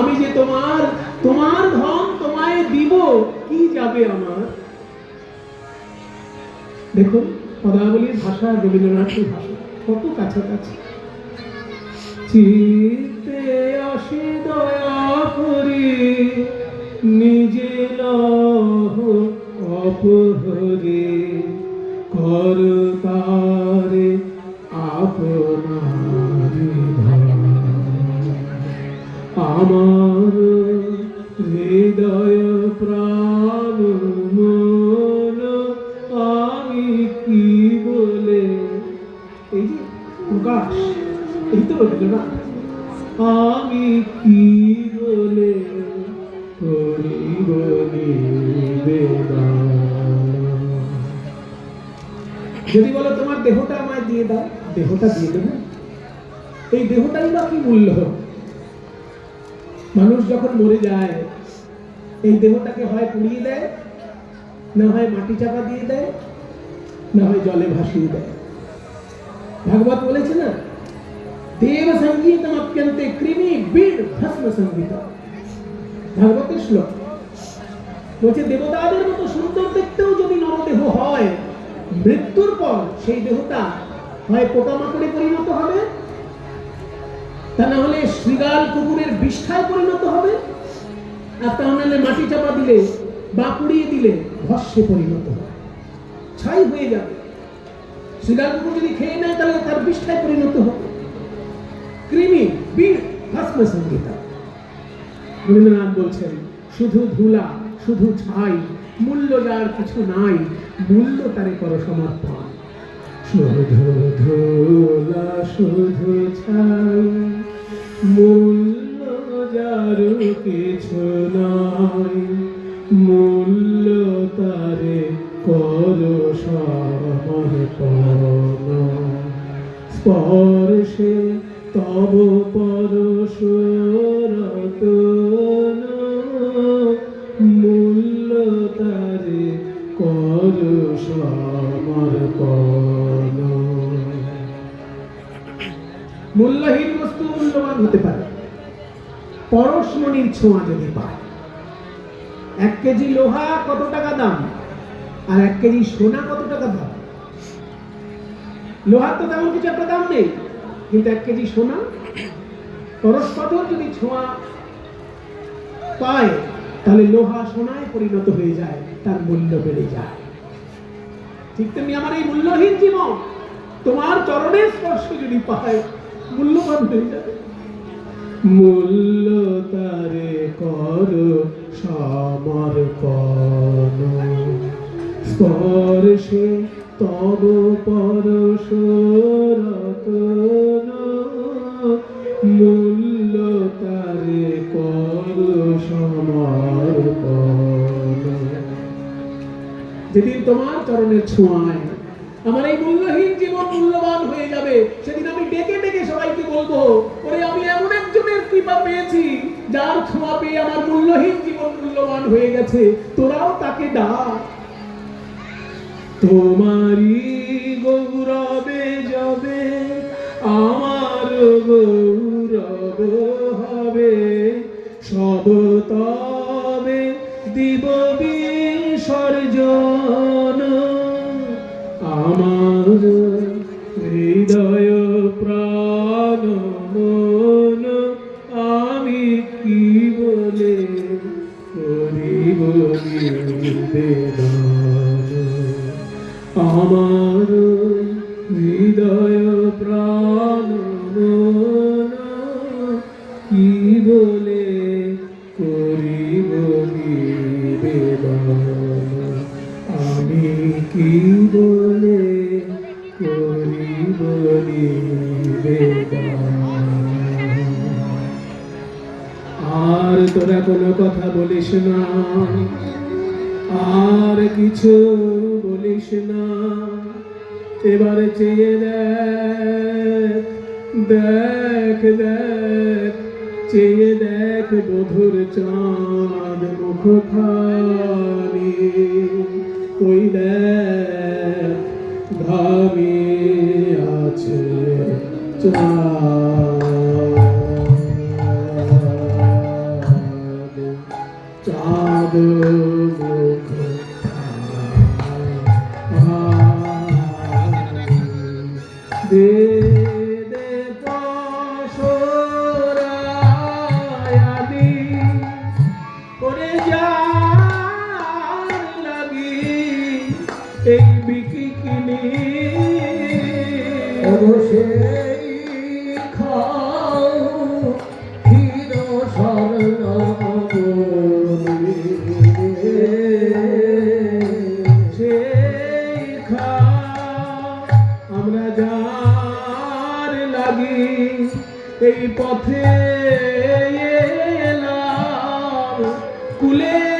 আমি যে তোমার তোমার ধন তোমায় দিব, কি যাবে আমার? দেখুন পদাবলীর ভাষা, রবীন্দ্রনাথের ভাষা, কত কাছাকাছি। চিত্তে আসে দয়া হৃদয় প্রাণ মন, আমি কি বলে? এই যে প্রকাশ, এই তো রবীন্দ্রনাথ। আমি কি বলে যদি বলো তোমার দেহটা আমায় দিয়ে দাও, দেহটা দিয়ে দেবো। এই দেহটাই বা কি মূল্য? মানুষ যখন মরে যায় এই দেহটাকে হয় পুড়িয়ে দেয়, না হয় মাটি চাপা দিয়ে দেয়, না হয় জলে ভাসিয়ে দেয়। ভাগবত বলেছে না, দেব সঙ্গীতম অত্যন্তে কৃমি বীর ভস্ম সংগীত। ভাগবতের শ্লোক, বলছে, দেবতাদের মতো সুন্দর দেখতেও যদি নরদেহ হয়, মৃত্যুর পর সেই দেহটা হয় পোকামাকড়ে পরিণত হবে, তা না হলে শৃগাল কুকুরের বিষ্ঠায় পরিণত হবে। আর তা নাহলে মাটি চাপা দিলে, বা পুড়িয়ে দিলে ভস্যে পরিণত ছাই হয়ে যাবে। কুকুর যদি খেয়ে নেয়, তাহলে তার বিষ্ঠায় পরিণত হবে। কৃমি বীর ভস্ম সংগীতা রবীন্দ্রনাথ বলছেন, শুধু ধুলা, শুধু ছাই, মূল্য যার কিছু নাই, মূল্য তারে করো সমর্পণ। শুধু ধুলা, শুধু ছাই, মূল্য যার কিছু স্পর্শে তব পরশরতন মূল্য তারে কর সমর্পণ মূল্যহীন বস্তু মূল্যবান হতে পারে। পরশমণির ছোঁয়া যদি পায়। এক কেজি লোহা কত টাকা দাম? আর এক কেজি সোনা কত টাকা দাম? লোহার তো তেমন কিছু একটা দাম নেই। কিন্তু এক কেজি সোনা পরশ পাথর যদি ছোঁয়া পায়, তাহলে লোহা সোনায় পরিণত হয়ে যায়, তার মূল্য বেড়ে যায়। ঠিক তেমনি আমার এই মূল্যহীন জীবন, তোমার চরণের স্পর্শ যদি পায়, মূল্যবান হয়ে যাবে। মূল্য তারে কর সমর্পণ। স্পর্শে তব পরশ রতন মূল্য তারে কর যেদিন তোমার চরণের ছোঁয়ায়, আমার এই মূল্যহীন জীবন মূল্যবান হয়ে যাবে। সেদিন আমি ডেকে ডেকে সবাইকে বলব, ওরে, আমি এমন একজনের কৃপা পেয়েছি, যার ছোঁয়া পেয়ে আমার মূল্যহীন জীবন মূল্যবান হয়ে গেছে। তোরাও তাকে ডাক তোমারই গৌরবে যাবে, আমার গৌরব হবে। সব তবে দিব বিসর্জন। আমার হৃদয় প্রাণ আমি কি বলে করিব নিবেদন আমার হৃদয় প্রাণ কি বলে করিব আমি কি বলে করিব আর তোরা কোনো কথা বলিস না। আর কিছু বলিস না। এবারে চেয়ে দেখ দেখ দেখ, চেয়ে দেখ বধুর চাঁদ মুখ খানি ওই ঘামি আছে চাঁদ। দে এই বিকিনি অবশ্যই খাও এই পথে এলাম কুলের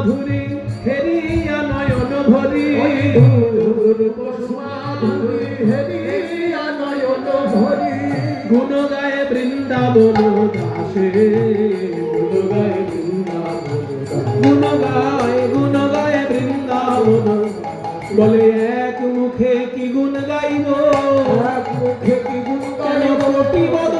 মাধুরী হেরিয়া নয়ন ভরি। পশু হেরিয়া নয়ন ভরি গুণ গায়ে বৃন্দাবন দাসে। গুণ গায়ে বৃন্দাবন গুণ গায়ে গুণ গায়ে বৃন্দাবন বলে এক মুখে কি গুণ গাইব? কেন কোটি বদন